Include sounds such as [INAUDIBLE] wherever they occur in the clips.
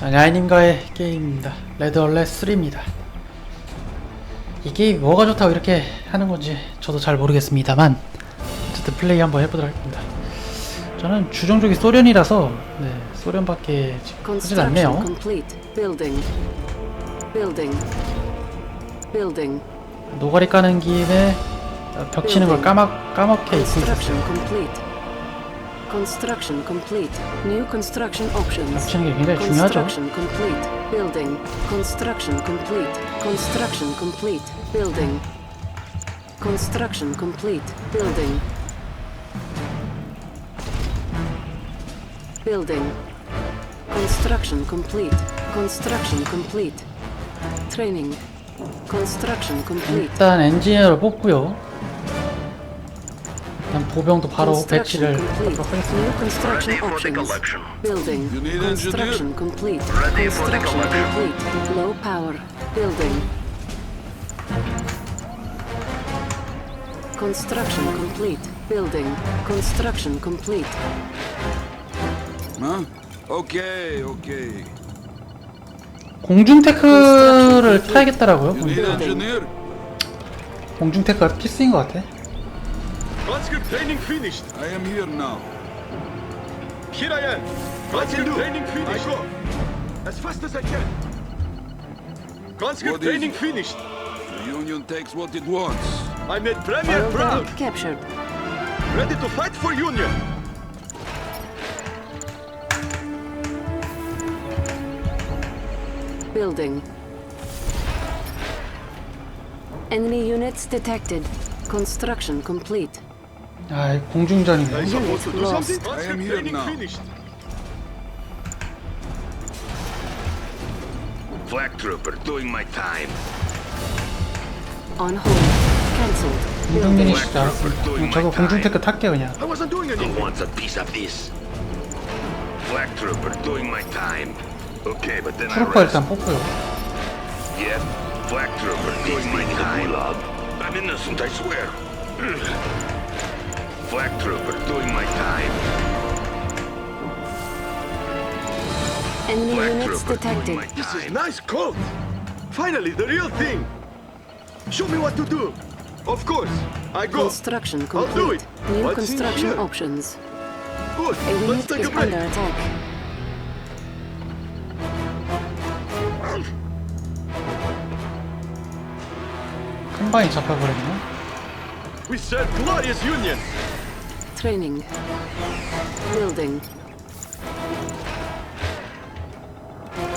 자, 야이님과의 게임입니다. 레드 얼렛 3입니다. 이 게임 뭐가 좋다고 이렇게 하는 건지 저도 잘 모르겠습니다만 어쨌든 플레이 한번 해보도록 하겠습니다. 저는 주종족이 소련이라서 네, 소련밖에 Construction 않네요. 노가리 까는 김에 벽 치는 걸 까먹, 까먹게 있고 있었어요. Construction complete. Construction complete. New construction 벽 options. 치는 게 굉장히 중요하죠. Construction complete. Building. Construction complete. Construction complete. Building. Construction complete. Building. Building. Construction complete. Construction complete. Training. Construction complete. 일단 엔지니어를 뽑고요. 일단 보병도 바로 배치를. 하도록 하겠습니다. Construction options. Building. Need Construction complete. Ready for the Construction collection. complete. Low power. Building. Construction complete. Building. Construction complete. Huh? Okay, okay. 공중 테크를 타야겠다라고요. You need engineer? 공중 테크가 필수인 것 같아. Conscript training finished. I am here now. Here I am. Conscript training finished. I go. As fast as I can. Conscript What is training finished. The Union takes what it wants. I made Premier proud. Biobank captured. Ready to fight for Union. Building. Enemy units detected. Construction complete. 아, 공중전이네. Do lost. something? I am here now. Flag trooper doing my time. On hold. Cancelled. 공중전이. 진짜. 그럼 저거 공중 테크 탈게 그냥. I wasn't doing Who anything. wants a piece of this? Flag trooper doing my time. Okay, but then I 트루퍼 rest. 일단 뽑고요. Yep. Flag trooper doing my time. I'm innocent, I swear. Flag trooper doing my time. Enemy Flag units trooper doing detected. my This is time. nice coat. Finally, the real thing. Show me what to do. Of course. I go. Construction I'll do complete. it. New What's in construction here? options. Good. A Let's unit take is a break. under attack. 한 방에 잡혀버렸네. We serve glorious Union. Training. Building.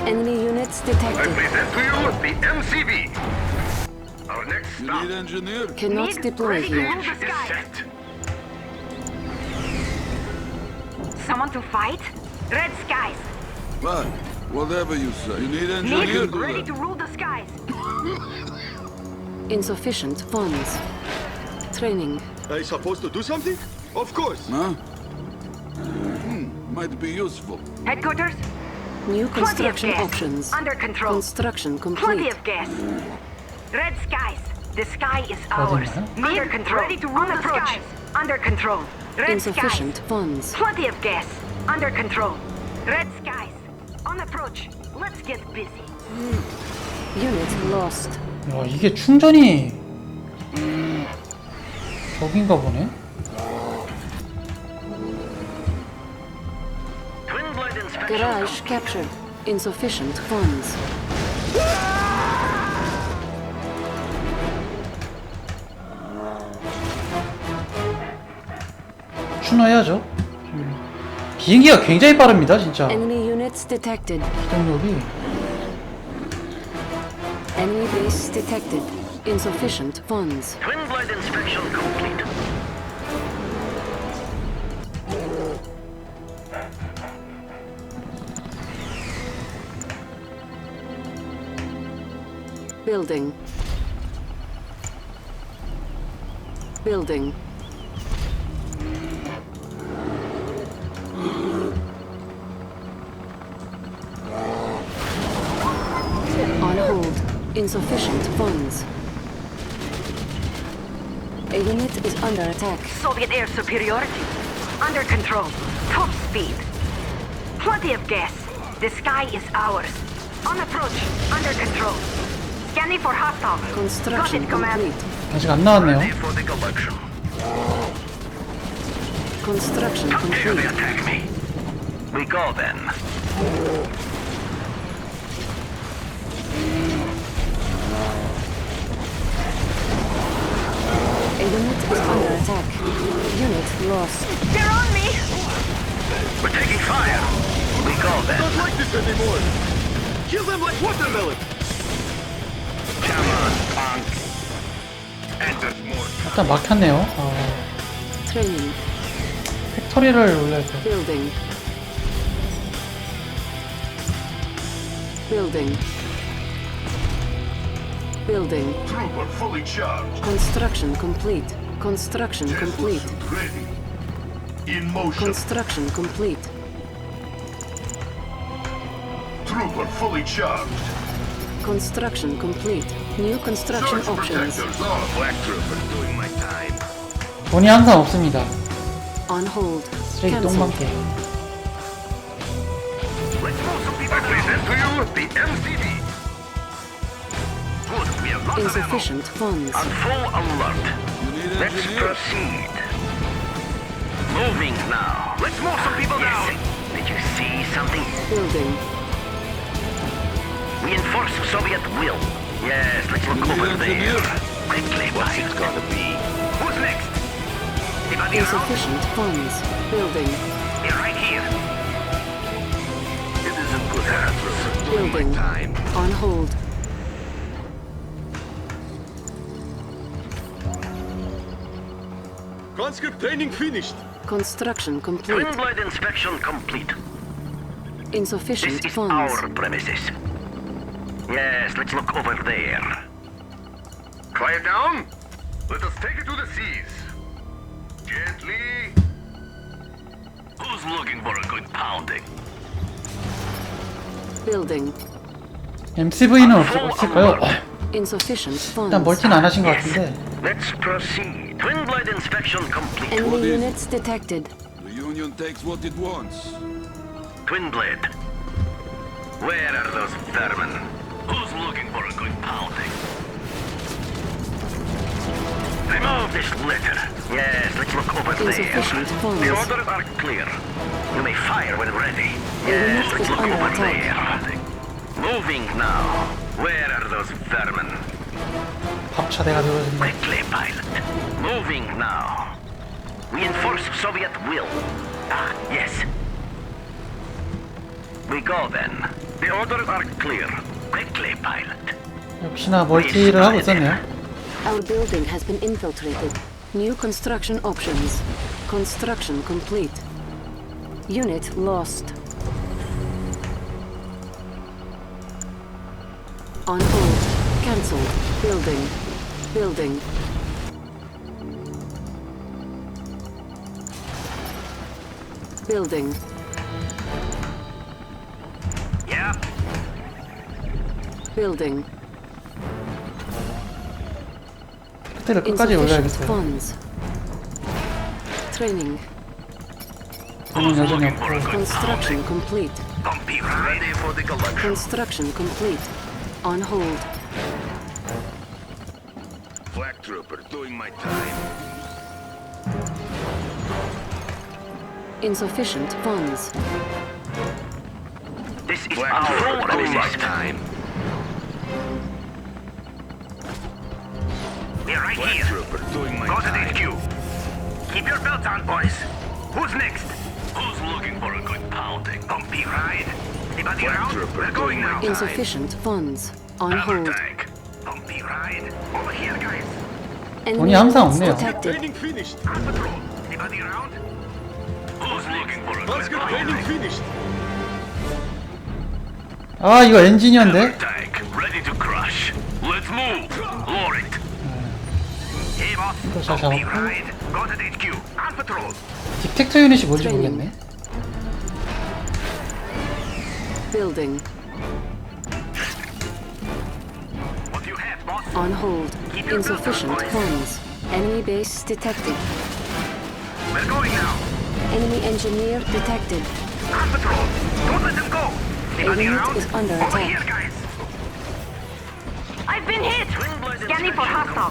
Enemy units detected. I present to you the MCV. Our next You need engineer? Cannot deploy here. is set. Someone to fight? Red skies. What? Whatever you say. You need engineer? Navy ready to rule the skies. Insufficient funds. Training. I supposed to do something? Of course. Huh? Hmm, might be useful. Headquarters? New Plenty of construction gas. options. Under control. Construction Plenty complete. of gas. Red skies. The sky is ours. 어딨나요? Under control. Ready to rule the skies. Under control. Red Insufficient skies. funds. Plenty of gas. Under control. Red skies. On approach. Let's get busy. Unit lost. 야, 이게 충전이 저긴가 보네. Garage captured. Insufficient funds. 추노해야죠. 비행기가 굉장히 빠릅니다, 진짜. Enemy units detected. 기동력이. Enemy base detected. Insufficient funds. Twin blade inspection complete. Building. Building. On hold. Insufficient funds. A unit is under attack. Soviet air superiority. Under control. Top speed. Plenty of gas. The sky is ours. On approach. Under control. Scanning for hostile. Got Construction it, command. complete. 아직 안 나왔네요. for the collection. Construction Dare they complete. attack me? We go then. A unit is under attack. Unit lost. They're on me! We're taking fire. We go then. Don't like this anymore. Kill them like watermelon. 일단 막혔네요. 어, Training. 팩토리를 올려야 돼. Building. Building. Building. Trooper fully charged. Construction complete. Construction complete. ready. In motion. Construction complete. Trooper fully charged. Construction complete. New construction options. on. Black trooper doing my time. 돈이 항상 없습니다. On hold. 쓰레기 Cancel. 똥망개. Let's move some people. I present to you the MCD. Good, we have lots of ammo. Insufficient funds. On full alert. You need Let's engineers? proceed. Moving now. Let's move some people down. Did you see something? Building. We enforce Soviet will. Yes, let's look You over there. Quickly, what's it gonna be? Who's next? Anybody around? Insufficient funds. Building. They're right here. It isn't good for Building. time. On hold. Conscript training finished. Construction complete. Twin inspection complete. Insufficient This Insufficient is funds. our premises. Yes, let's look over there. Quiet down. Let us take it to the seas. Gently. Who's looking for a good pounding? Building. MCV는 없을까요? Insufficient 일단 funds. 멀티는 안 하신 것 같은데. Let's proceed. Twin blade inspection complete. Enemy What is- units detected. The Union takes what it wants. Twin blade. Where are those vermin? Who's looking for a good pounding? Remove this litter. Yes, let's look over there. Insufficient funds. The orders are clear. You may fire when ready. The Yes, unit let's is look under over attack. there. Moving now. Where are those vermin? 밥차대가 되어진다. Quickly, pilot. Moving now. We enforce Soviet will. Ah, yes. We go then. The orders are clear. Quickly, pilot. 역시나 멀티를 하고 있었네요. Our building has been infiltrated. New construction options. Construction complete. Unit lost. On hold. Cancelled. Building. Building. Building. Building. 팩토리를 끝까지 Insufficient 올려야겠어요. funds. Training. 돈은 여전히 없고. Construction complete. Don't be ready for the collection. Construction complete. On hold. Flag trooper doing my time. Insufficient funds. This is our full doing my time. We're right Flag here. trooper doing my Go time. to HQ. Keep your belts on, boys. Who's next? Who's looking for a good pounding? Bumpy ride. Anybody Flag around? We're going now. Insufficient funds. On hold. tank. Bumpy ride. Over here, guys. Enemy 돈이 항상 units 없네요. detected. Training finished. On patrol. Anybody around? Who's looking for a good Conscript training pounding? finished. 아 이거 엔지니어인데? tank, ready to crush. Let's move. Lower it. Hey, boss. 이거 잘 Bumpy 잡았고 ride. Go to the HQ. On patrol. 딕텍터 유닛이 뭔지 모르겠네. Building. What do you have, boss? On hold. Keep your Insufficient belts on, boys. funds. Enemy base detected. We're going now. Enemy engineer detected. On patrol. Don't let them go. Anybody unit around? is under Over attack. here, guys. I've been hit! Scanning for hostile.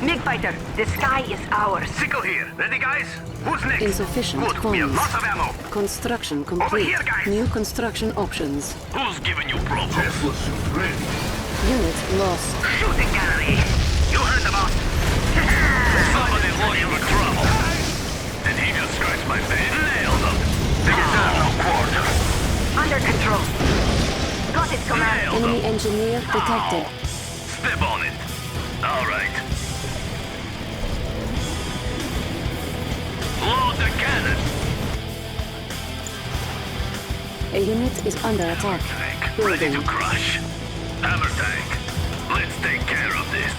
MiG fighter, the sky is ours. Sickle here. Ready, guys? Who's next? Insufficient Good. We have lots of ammo. Construction complete. here, guys. New construction options. Who's giving you problems? Tesla Supreme. Unit lost. Shooting gallery. You heard the boss. [LAUGHS] Somebody looking for trouble. Did he just scratch my face? Nailed him. They deserve no quarter. Under control. Got it, command. Nailed Enemy him. engineer detected. Step on it. All right. Load the cannon. A unit is under attack. Tank, ready to Building. crush. Hammer tank, let's take care of this.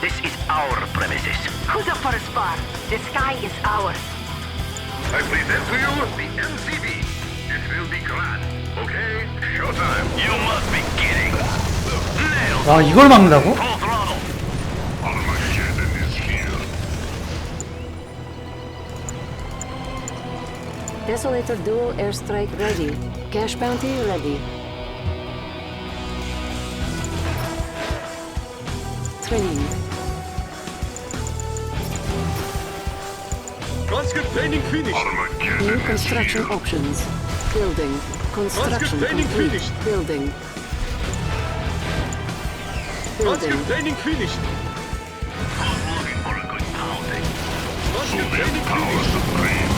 This is our premises. Who's up for a spar? The sky is ours. I present to you the MCB. It will be grand. Okay, showtime. You must be kidding. Nailed. 와 이걸 막는다고? Desolator dual airstrike ready. Cash bounty ready. Training. Conscript training finished. New construction options. Building. Construction training complete. finished. Building. Building. Conscript training finished. Who's looking for a good pounding? Conscript training finished. Conscript training finished.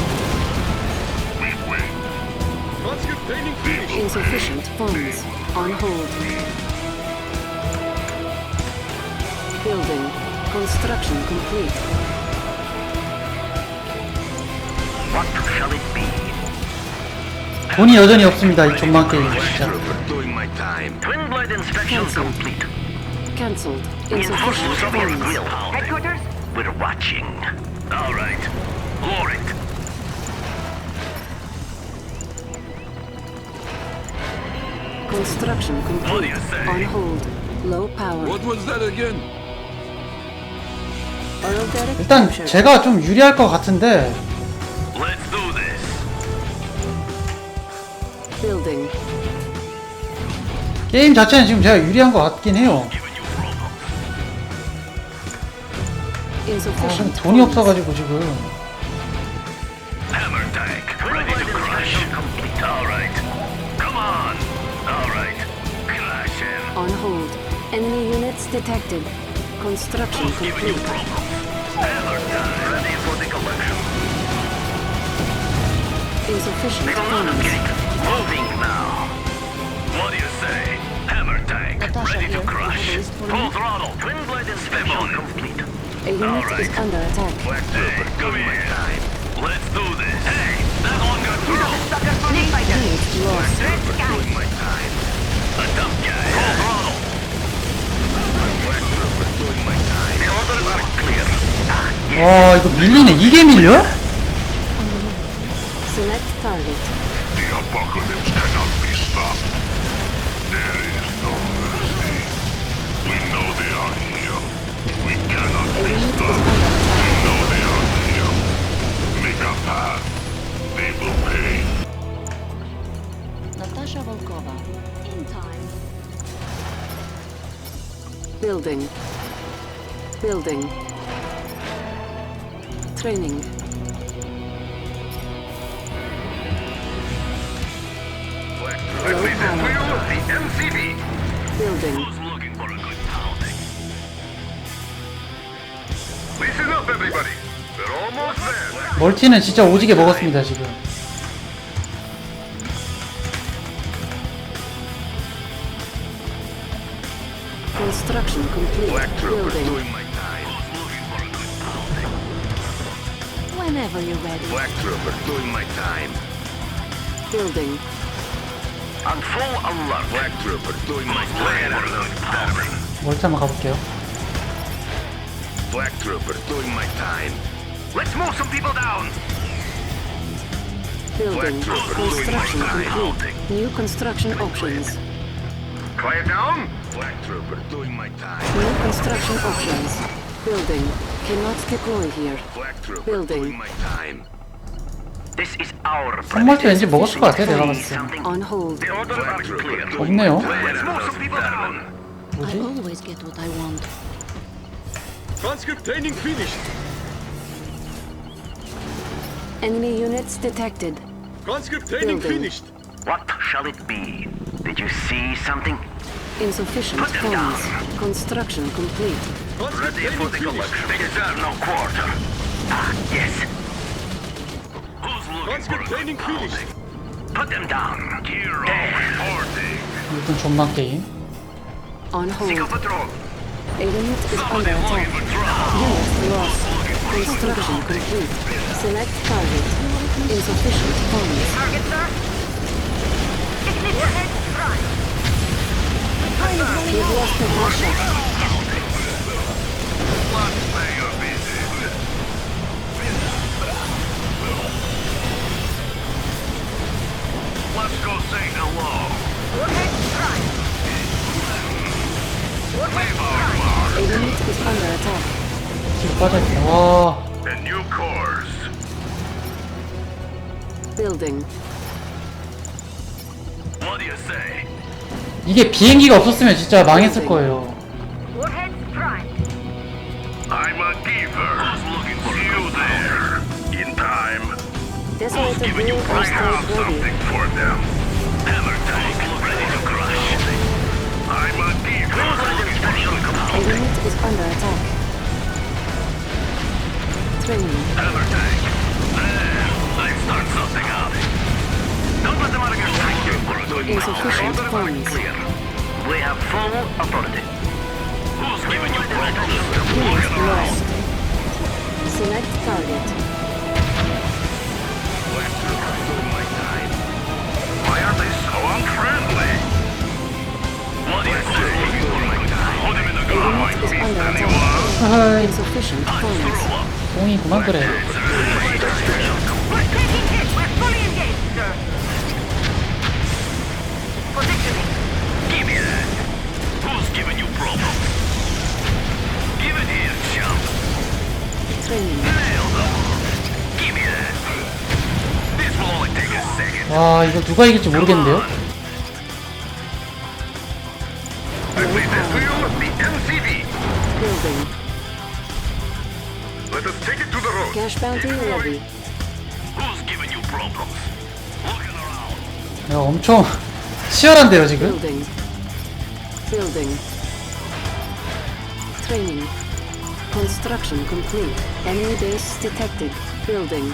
Insufficient funds. On hold. Building. Construction complete. What shall it be? 돈이 여전히 없습니다 이 존망 게임 진짜 doing my time. Twin blade inspection Cancel. complete. Cancelled. Reinforcements Insufficient of your funds. grill pounding. Headquarters? We're watching. All right. Lower Construction complete. On hold. Low power. What was that again? Oil derrick 일단 captured. 제가 좀 유리할 것 같은데 Let's do this. Building. 게임 자체는 지금 제가 유리한 것 같긴 해요. 아, Insufficient 돈이 funds. 없어가지고 지금 On hold. Enemy units detected. Construction Who's giving you complete. problems? Hammer tank. Ready for the collection. Insufficient Little funds. gate. Moving now. What do you say? Hammer tank. Natasha Ready to here. crush. You have a me? Throttle. Twin blade inspection complete. A unit Alright. is under attack. Black hey, come here. Let's do this. Hey, that one got through. MiG fighter. Unit lost. Red sky. Doing my time. A dump guy. 와 이거 밀리네 이게 밀려? Select target. The apocalypse cannot be stopped. There is no mercy. We know they are here. We cannot A be unit is stopped. under attack. We know they are here. Make a path. They will pay. Natasha Volkova. In time. Building. Building. You the MCB. Building. Listen up, everybody. We're almost there. 멀티는 진짜 오지게 먹었습니다 지금 Black Trooper doing my time. Building. On full alert. Black Trooper doing my time. For a good pounding. 멀티 한번 가볼게요 Black Trooper doing my time. Let's move some people down. Building. Black trooper Construction doing my complete. time. New construction options. Quiet down. Black Trooper doing my time. New construction options. Building. Cannot deploy here. Black Trooper Building. doing my time. This is our 선물도 왠지 먹었을 것 같아 내가 봤을 때 something. On hold. The order looks clear. 없네요 Let's move some people down. I 뭐지? always get what I want. Conscript training finished. Enemy units detected. Conscript training Building. finished. What shall it be? Did you see something? Insufficient Put them funds. down. Construction complete. Conscript Ready for training the finished. collection. They deserve no quarter. Ah, yes. Who's looking Conscript training finished. Put them down. Gear all reporting. 일단 존맛 게임 On Seek hold. patrol. A unit is under Somebody looking attack. for trouble. Unit lost. Construction complete. Select target. Insufficient funds. Target, sir. Ignition head front. We've lost the Russia. 이게 비행기가 없었으면 진짜 망했을 거예요 Warhead front. I'm a giver. Who's looking for you there? In time. Desolator Giving you Blue I airstrike have ready. something for them. Hammer tank ready to crush. I'm a giver. Inspection A complete. unit is under attack. Training. Hammer tank. There. Let's start something Insufficient Order funds. clear. We have full authority. Who's giving you problems? Unit lost. Select target. Why are they so unfriendly? What do you say? Put him in the A unit is gun. under attack. 하하이 Insufficient funds. 뽕이 그만 그래 와 이거 누가 이길지 모르겠는데요? 야 엄청 치열한데요 지금? Training. Construction complete. Enemy base detected. Building.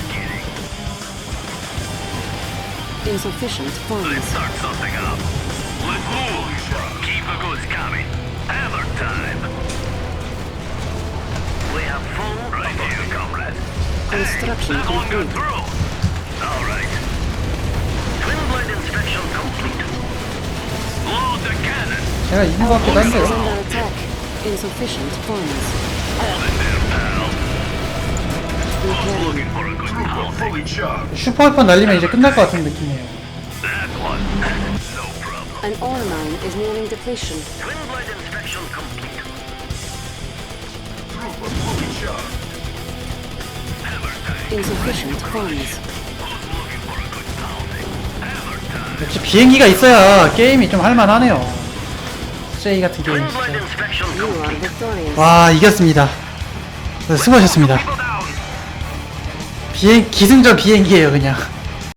Beginning. Insufficient Let's funds. start something up. Let's move. Keep the goods coming. Hammer time. We have full right here, comrade. Construction Hey, that one got complete. through. All right. Twin blade inspection complete. Load the cannon. 제가 이긴 것 같기도 Base is 한데요 under attack. Insufficient funds. Hold it there, pal. Repairing. Looking for a good pounding. 슈퍼웨폰 날리면 이제 끝날 것 같은 느낌이에요. An ore mine is nearing depletion. Insufficient funds. 역시 비행기가 있어야 게임이 좀 할만하네요 J 같은 게임 진짜 You are victorious. 와 이겼습니다 네, 수고하셨습니다. 비행 기승전 비행기예요 그냥